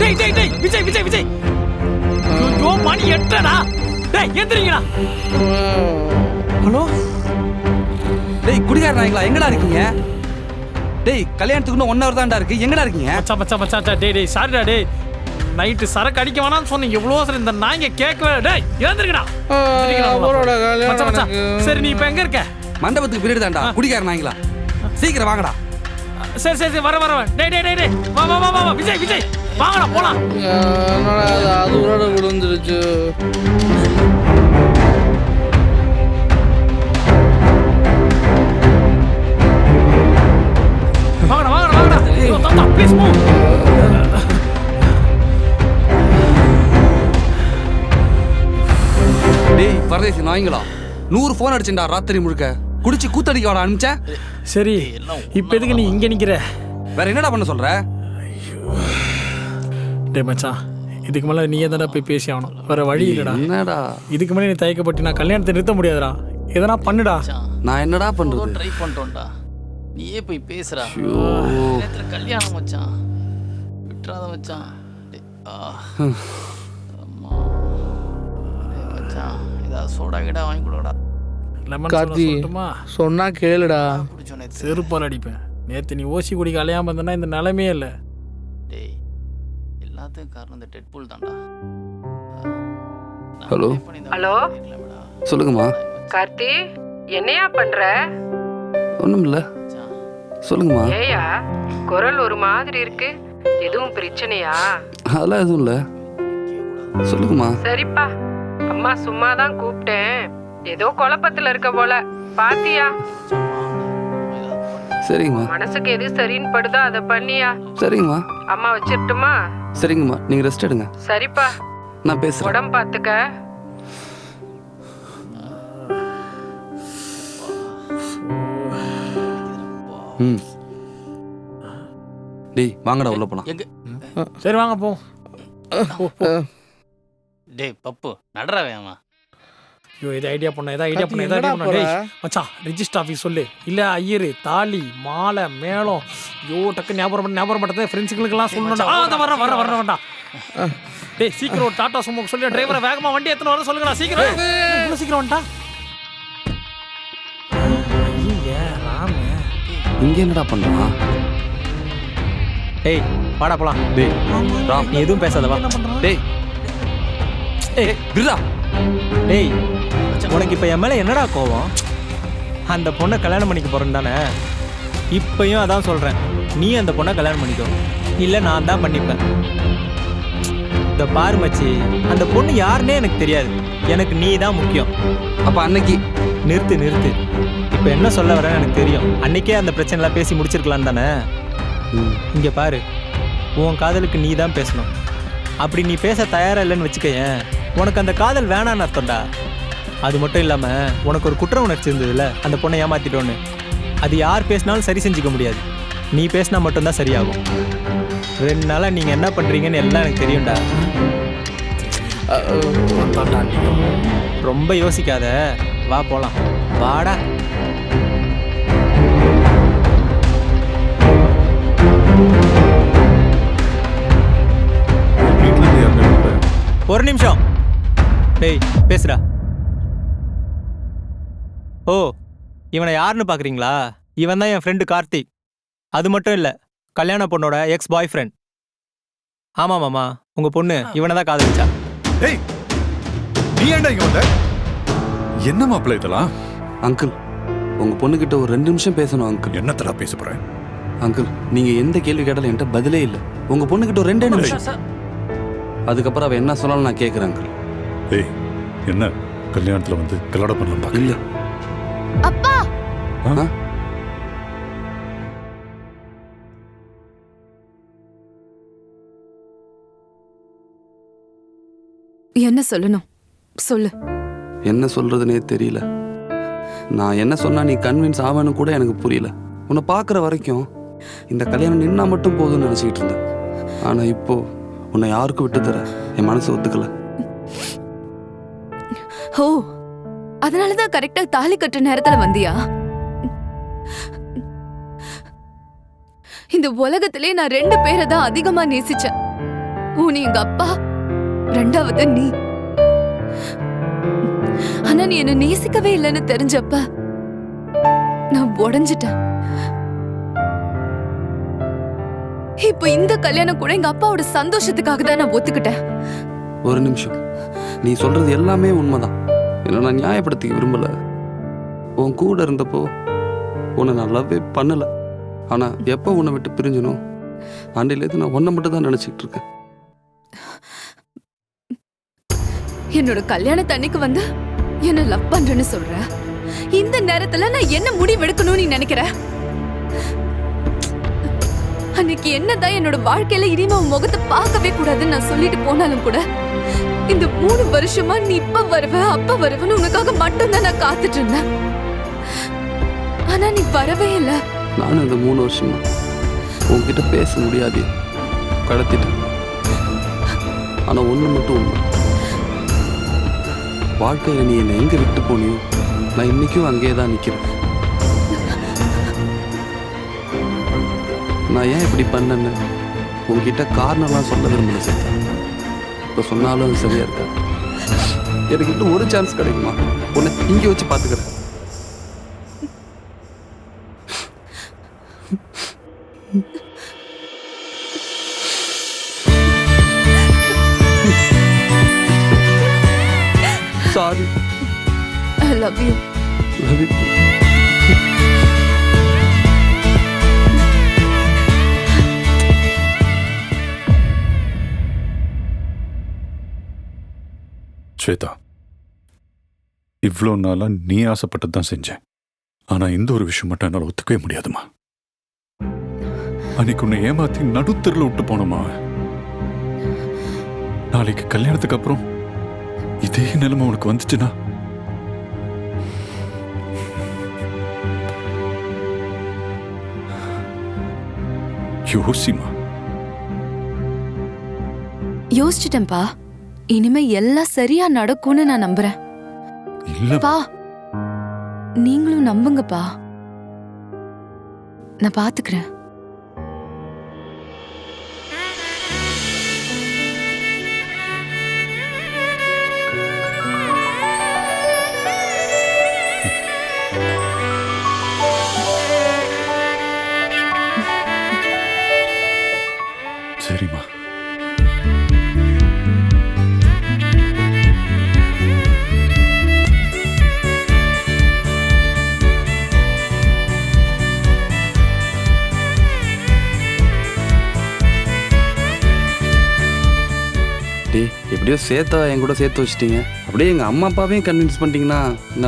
டேய் டேய் டேய் விஜய் விஜய் விஜய். ஐயோ மணி எட்டடா. டேய் எந்திரிங்கடா. ஹலோ? டேய் குடிகார நாய்ங்களா எங்கடா இருக்கீங்க? டேய் கல்யாணத்துக்கு இன்னும் ஒன் ஹவர் தான்டா இருக்கு. எங்கடா இருக்கீங்க? மச்சான் மச்சான் மச்சான், டேய் டேய் சாரிடா டேய். நைட்டு சரக்கு அடிக்க வேணாம்னு சொன்னீங்க. எவ்வளோ சரி இந்த நாய்ங்க கேட்கவே டேய் எழுந்திருக்கடா அவரோட மச்சான் மச்சான் கல்யாணம் சரி நீ இப்போ எங்க இருக்க? மண்டபத்துக்கு பீரியட் தான்டா. குடிகார நாய்ங்களா சீக்கிரம் வாங்கடா. சரி சரி சரி வர வர வர. டேய் டேய் டேய் டேய். வா வா வா வா வா. விஜய் விஜய். வாங்கடா போலாம். என்னடா இது அதோட விழுந்துருச்சு. வாங்கடா வாங்கடா வாங்கடா. ஐயோ தாத்தா ப்ளீஸ் மூவ் டேய் பரதேசி நாய்ங்களா? நூறு ஃபோன் அடிச்சுடா ராத்திரி முழுக்க. குடிச்சு கூத்தடிக்க வாடா அனுப்பிச்சேன் சரி இப்போ எதுக்கு நீ இங்க நிக்கிற? வேற என்னடா பண்ண சொல்ற? டேய் மச்சான் இதுக்கு மேல நீயே தானே போய் பேசி ஆகணும் வேற வழி இல்லடா. என்னடா? இதுக்கு மேலே நீ தயக்கப்பட்டு நான் கல்யாணத்தை நிறுத்த முடியாதுடா. எதனா பண்ணுடா. நான் என்னடா பண்றது? ட்ரை பண்ணிட்டோம்டா நீயே போய். நேத்துல கல்யாணம் மச்சான். விட்டுறாத மச்சான். சோடா கிடா வாங்கி கொடுடா. லெமன் கார்த்தி. சொன்னா கேளுடா. செருப்பால் அடிப்பேன். நேத்து நீ ஓசி குடிக்க அலையாம இருந்தனா இந்த நிலைமையே இல்லை. எல்லாத்துக்கும் காரணம் இந்த டெட்பூல் தான்டா. ஹலோ. ஹலோ. சொல்லுங்கம்மா. கார்த்தி என்னையா பண்ற? ஒன்றும் இல்லை சொல்லுங்கம்மா. ஏயா குரல் ஒரு மாதிரி இருக்கு. எதுவும் பிரச்சனையா? அதெல்லாம் எதுவும் இல்லை. சொல்லுங்கம்மா. சரிப்பா. அம்மா சும்மா தான் கூப்பிட்டேன். ஏதோ குழப்பத்துல இருக்க போல. பாத்தியா? சரிங்கம்மா. மனசுக்கு எது சரின்னு படுதோ அதை பண்ணியா. சரிங்கம்மா. அம்மா வச்சிரட்டுமா? சரிங்கம்மா நீங்கள் ரெஸ்ட் எடுங்க. சரிப்பா. நான் பேசுகிறேன் உடம்பு பாத்துக்க ம். டேய் வாங்கடா உள்ள போலாம். எங்க? சரி வாங்க போ. டேய் பப்பு நடரா வேமா. ஐயோ இது ஐடியா பண்ண ஏதா ஐடியா பண்ண எங்கடா பண்ண. டேய் போற? மச்சான் ரிஜிஸ்டர் ஆஃபீஸ் சொல்லு. இல்ல ஐயரு தாலி மாலை மேளம். ஐயோ டக்கு ஞாபகம் பண்ண ஞாபகம் பண்றது ஃப்ரெண்ட்ஸுங்களுக்கெல்லாம் சொல்லணும்டா. ஆ வர வர வர வேண்டாம் டேய் சீக்கிரம் ஒரு டாடா சுமோ சொல்லி. டிரைவரை வேகமா வண்டி எத்தனை வர சொல்லுங்கடா சீக்கிரம். இவ்வளவு சீக்கிரம் வந்துட்டா? இங்க என்னடா பண்ணலாம் ஏய் வாடா போலாம். டேய் ராம் நீ எதுவும் பேசாத வா. என்ன பண்றான்? டேய். ஏய் பிர்ரா டேய் உனக்கு இப்போ என் மேலே என்னடா கோவம்? அந்த பொண்ணை கல்யாணம் பண்ணிக்க போறேன்னு தானே? இப்பயும் அதான் சொல்கிறேன் நீ அந்த பொண்ணை கல்யாணம் பண்ணிக்கோ. இல்லை நான் தான் பண்ணிப்பேன். இந்த பாரு மச்சி அந்த பொண்ணு யாருன்னே எனக்கு தெரியாது. எனக்கு நீ தான் முக்கியம். அப்ப அன்னைக்கு? நிறுத்து நிறுத்து. இப்போ என்ன சொல்ல வரேன்னு எனக்கு தெரியும். அன்னைக்கே அந்த பிரச்சனைலாம் பேசி முடிச்சிருக்கலாம் தானே? இங்கே பாரு உன் காதலுக்கு நீ தான் பேசணும். அப்படி நீ பேச தயாரா இல்லைன்னு வச்சுக்கயேன். உனக்கு அந்த காதல் வேணான்னு அர்த்தம்டா. அது மட்டும் இல்லாமல் உனக்கு ஒரு குற்ற உணர்ச்சி இருந்ததுல அந்த பொண்ணை ஏமாத்திட்டோன்னு. அது யார் பேசினாலும் சரி செஞ்சுக்க முடியாது. நீ பேசினா மட்டும்தான் சரியாகும். ரெண்டு நாளாக நீங்கள் என்ன பண்ணுறீங்கன்னு எல்லாம் எனக்கு தெரியும்டா. ரொம்ப யோசிக்காத. வா போகலாம் வாடா. ஒரு நிமிஷம். டேய் பேசுடா. ஓ இவனை யாருன்னு பார்க்குறீங்களா இவன் தான் என் ஃப்ரெண்டு கார்த்திக் அது மட்டும் இல்லை கல்யாண பொண்ணோட எக்ஸ் பாய் ஃப்ரெண்ட் ஆமாம் மாமா உங்கள் பொண்ணு இவனை தான் காதலிச்சா. ஏய் நீ ஏன்டா இங்க வந்த? என்ன மாப்பிள்ள இதெல்லாம்? அங்கிள் உங்க பொண்ணுகிட்ட ஒரு ரெண்டு நிமிஷம் பேசணும் அங்கிள். என்னத்தடா பேச போறேன் அங்கிள் நீங்க எந்த கேள்வி கேட்டாலும் என்கிட்ட பதிலே இல்லை. உங்க பொண்ணுகிட்ட ஒரு ரெண்டே நிமிஷம். அதுக்கப்புறம் அவ என்ன சொன்னாலும் நான் கேட்குறேன் அங்கிள். ஏய் என்ன? கல்யாணத்துல வந்து கல்யாணம் பண்ணலாம் பாக்க. இல்ல. அப்பா? என்ன சொல்லணும்? சொல்லு. என்ன சொல்றதுனே தெரியல. நான் என்ன சொன்னா நீ கன்வின்ஸ் ஆவேன்னு கூட எனக்கு புரியல. உன்னை பார்க்குற வரைக்கும் இந்த கல்யாணம் நின்னா மட்டும் போதும்னு நினச்சிக்கிட்டு இருந்தேன். ஆனா இப்போ உன்னை யாருக்கும் விட்டு தர என் மனசு ஒத்துக்கல. ஓ அதனாலதான் கரெக்டா தாலி கட்டுற நேரத்துல வந்தியா? இந்த உலகத்திலே நான் ரெண்டு பேரை தான் அதிகமா நேசிச்சேன். உன் எங்க அப்பா ரெண்டாவது நீ. ஆனா நீ என்ன நேசிக்கவே இல்லைன்னு தெரிஞ்சப்ப நான் உடஞ்சிட்டேன். இப்ப இந்த கல்யாணம் கூட எங்க அப்பாவோட சந்தோஷத்துக்காக தான் நான் ஒத்துக்கிட்டேன். ஒரு நிமிஷம். நீ சொல்றது எல்லாமே உண்மைதான். இல்லை நான் நியாயப்படுத்திக்க விரும்பல. உன் கூட இருந்தப்போ உன்னை நான் லவ்வே பண்ணல. ஆனா எப்போ உன்னை விட்டு பிரிஞ்சனும் அன்றையிலேருந்து நான் ஒன்றை மட்டும் தான் நினச்சிக்கிட்டு இருக்கேன். என்னோட கல்யாணத்தன்னைக்கு வந்து என்ன லவ் பண்றேன்னு சொல்ற. இந்த நேரத்துல நான் என்ன முடிவெடுக்கணும்னு நீ நினைக்கிற? அன்னைக்கு என்னதான் என்னோட வாழ்க்கையில இனிமே உன் முகத்தை பார்க்கவே கூடாதுன்னு நான் சொல்லிட்டு போனாலும் கூட இந்த மூணு வருஷமா நீ இப்ப வருவ அப்ப வருவன்னு உனக்காக மட்டும்தான் நான் காத்துட்டு இருந்தேன். ஆனா நீ வரவே இல்லை. நானும் இந்த மூணு வருஷமா உன்கிட்ட பேச முடியாது. கடத்திட்டேன். ஆனா ஒண்ணு மட்டும் உண்மை. வாழ்க்கையில நீ என்னை எங்க விட்டு போனியோ நான் இன்னைக்கும் அங்கேயே தான் நிக்கிறேன். நான் ஏன் இப்படி பண்ணேன்னு உங்ககிட்ட காரணம்லாம் சொல்ல விரும்பல சேர்த்தேன் இப்போ சொன்னாலும் அது சரியா இருக்கா? எனக்கு இன்னும் ஒரு சான்ஸ் கிடைக்குமா? உன்னை இங்கே வச்சு பார்த்துக்கிறேன் sorry I love you love you Swetha இவ்வளோ நாளா நீ ஆசைப்பட்டது தான் செஞ்சேன். ஆனா இந்த ஒரு விஷயம் மட்டும் என்னால் ஒத்துக்கவே முடியாதுமா. அன்னைக்கு உன்னை ஏமாத்தி நடுத்தரில் விட்டு போனோமா? நாளைக்கு கல்யாணத்துக்கு அப்புறம் இதே நிலைமை உனக்கு வந்துச்சுன்னா? யோசிமா யோசிச்சிட்டேன்பா. இனிமே எல்லாம் சரியா நடக்கும்னு நான் நம்புறேன். இல்ல. பா. நீங்களும் நம்புங்கப்பா. நான் பாத்துக்கிறேன். எப்படியோ சேர்த்தா என் கூட சேர்த்து வச்சிட்டீங்க. அப்படியே எங்கள் அம்மா அப்பாவையும் கன்வின்ஸ் பண்ணிட்டீங்கன்னா